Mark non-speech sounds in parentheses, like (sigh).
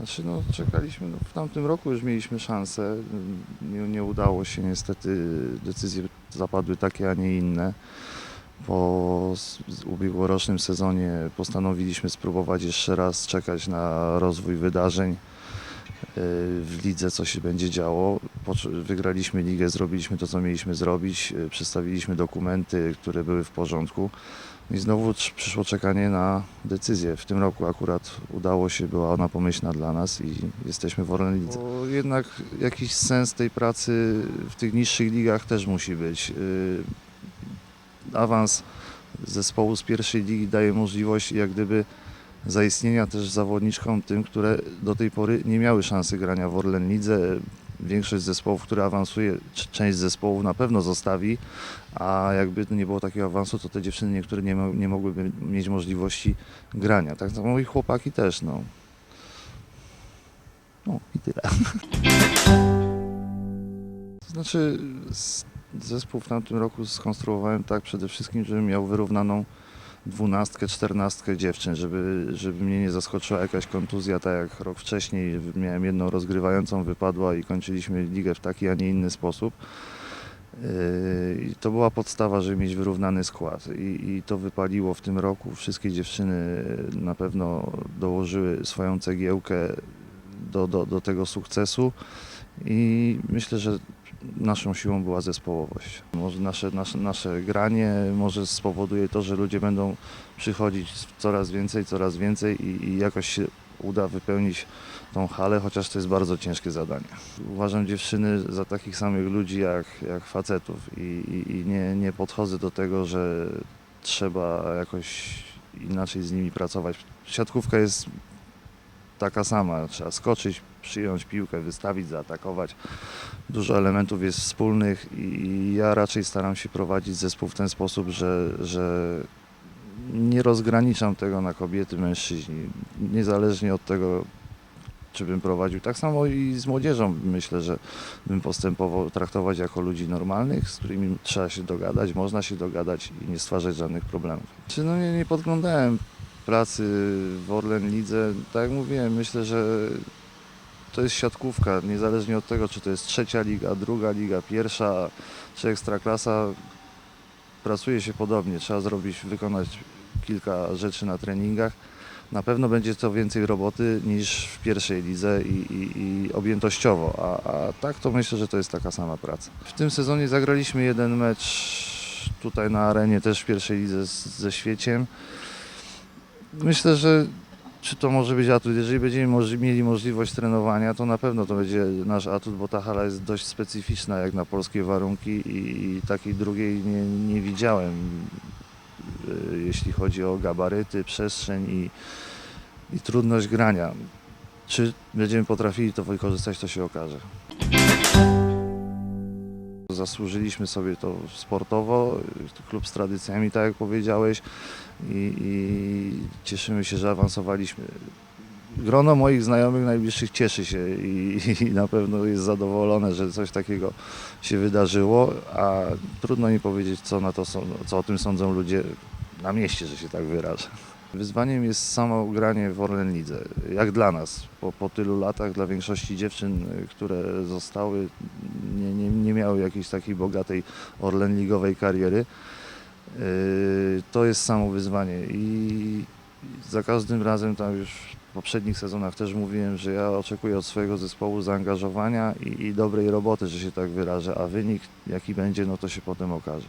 Znaczy no czekaliśmy, no, w tamtym roku już mieliśmy szansę, nie, nie udało się niestety, decyzje zapadły takie, a nie inne. Po ubiegłorocznym sezonie postanowiliśmy spróbować jeszcze raz czekać na rozwój wydarzeń w lidze, co się będzie działo. Wygraliśmy ligę, zrobiliśmy to, co mieliśmy zrobić, yy, przedstawiliśmy dokumenty, które były w porządku. I znowu przyszło czekanie na decyzję. W tym roku akurat udało się, była ona pomyślna dla nas i jesteśmy w Orlen Lidze. Bo jednak jakiś sens tej pracy w tych niższych ligach też musi być. Yy, Awans zespołu z pierwszej ligi daje możliwość jak gdyby zaistnienia też zawodniczkom tym, które do tej pory nie miały szansy grania w Orlen Lidze. Większość zespołów, które awansuje, część zespołów na pewno zostawi, a jakby nie było takiego awansu, to te dziewczyny niektóre nie, nie mogłyby mieć możliwości grania. Tak samo i chłopaki też, no. No i tyle. (laughs) Znaczy, zespół w tamtym roku skonstruowałem tak przede wszystkim, żebym miał wyrównaną dwunastkę, czternastkę dziewczyn, żeby, żeby mnie nie zaskoczyła jakaś kontuzja, tak jak rok wcześniej miałem jedną rozgrywającą, wypadła i kończyliśmy ligę w taki, a nie inny sposób. Yy, I to była podstawa, żeby mieć wyrównany skład I, i to wypaliło w tym roku. Wszystkie dziewczyny na pewno dołożyły swoją cegiełkę do, do, do tego sukcesu i myślę, że naszą siłą była zespołowość. Może nasze, nasze, nasze granie może spowoduje to, że ludzie będą przychodzić coraz więcej, coraz więcej i, i jakoś się uda wypełnić tą halę, chociaż to jest bardzo ciężkie zadanie. Uważam dziewczyny za takich samych ludzi jak, jak facetów i, i, i nie, nie podchodzę do tego, że trzeba jakoś inaczej z nimi pracować. Siatkówka jest taka sama, trzeba skoczyć, przyjąć piłkę, wystawić, zaatakować. Dużo elementów jest wspólnych i ja raczej staram się prowadzić zespół w ten sposób, że, że nie rozgraniczam tego na kobiety, mężczyźni. Niezależnie od tego, czy bym prowadził. Tak samo i z młodzieżą myślę, że bym postępował, traktować jako ludzi normalnych, z którymi trzeba się dogadać, można się dogadać i nie stwarzać żadnych problemów. Czy no nie, nie podglądałem pracy w Orlen Lidze. Tak jak mówiłem, myślę, że to jest siatkówka, niezależnie od tego, czy to jest trzecia liga, druga liga, pierwsza, czy ekstraklasa, pracuje się podobnie. Trzeba zrobić, wykonać kilka rzeczy na treningach. Na pewno będzie to więcej roboty niż w pierwszej lidze i, i, i objętościowo, a, a tak to myślę, że to jest taka sama praca. W tym sezonie zagraliśmy jeden mecz tutaj na arenie też w pierwszej lidze z, ze Świeciem. Myślę, że czy to może być atut? Jeżeli będziemy mieli możliwość trenowania, to na pewno to będzie nasz atut, bo ta hala jest dość specyficzna jak na polskie warunki i, i takiej drugiej nie, nie widziałem, y, jeśli chodzi o gabaryty, przestrzeń i, i trudność grania. Czy będziemy potrafili to wykorzystać, to się okaże. Zasłużyliśmy sobie to sportowo, klub z tradycjami, tak jak powiedziałeś, i, i cieszymy się, że awansowaliśmy. Grono moich znajomych najbliższych cieszy się i, i na pewno jest zadowolone, że coś takiego się wydarzyło, a trudno mi powiedzieć, co, na to są, co o tym sądzą ludzie na mieście, że się tak wyrażę. Wyzwaniem jest samo granie w Orlen Lidze, jak dla nas. Po, po tylu latach dla większości dziewczyn, które zostały, nie, nie, nie miały jakiejś takiej bogatej Orlen Ligowej kariery. Yy, To jest samo wyzwanie i za każdym razem tam już w poprzednich sezonach też mówiłem, że ja oczekuję od swojego zespołu zaangażowania i, i dobrej roboty, że się tak wyrażę, a wynik jaki będzie, no to się potem okaże.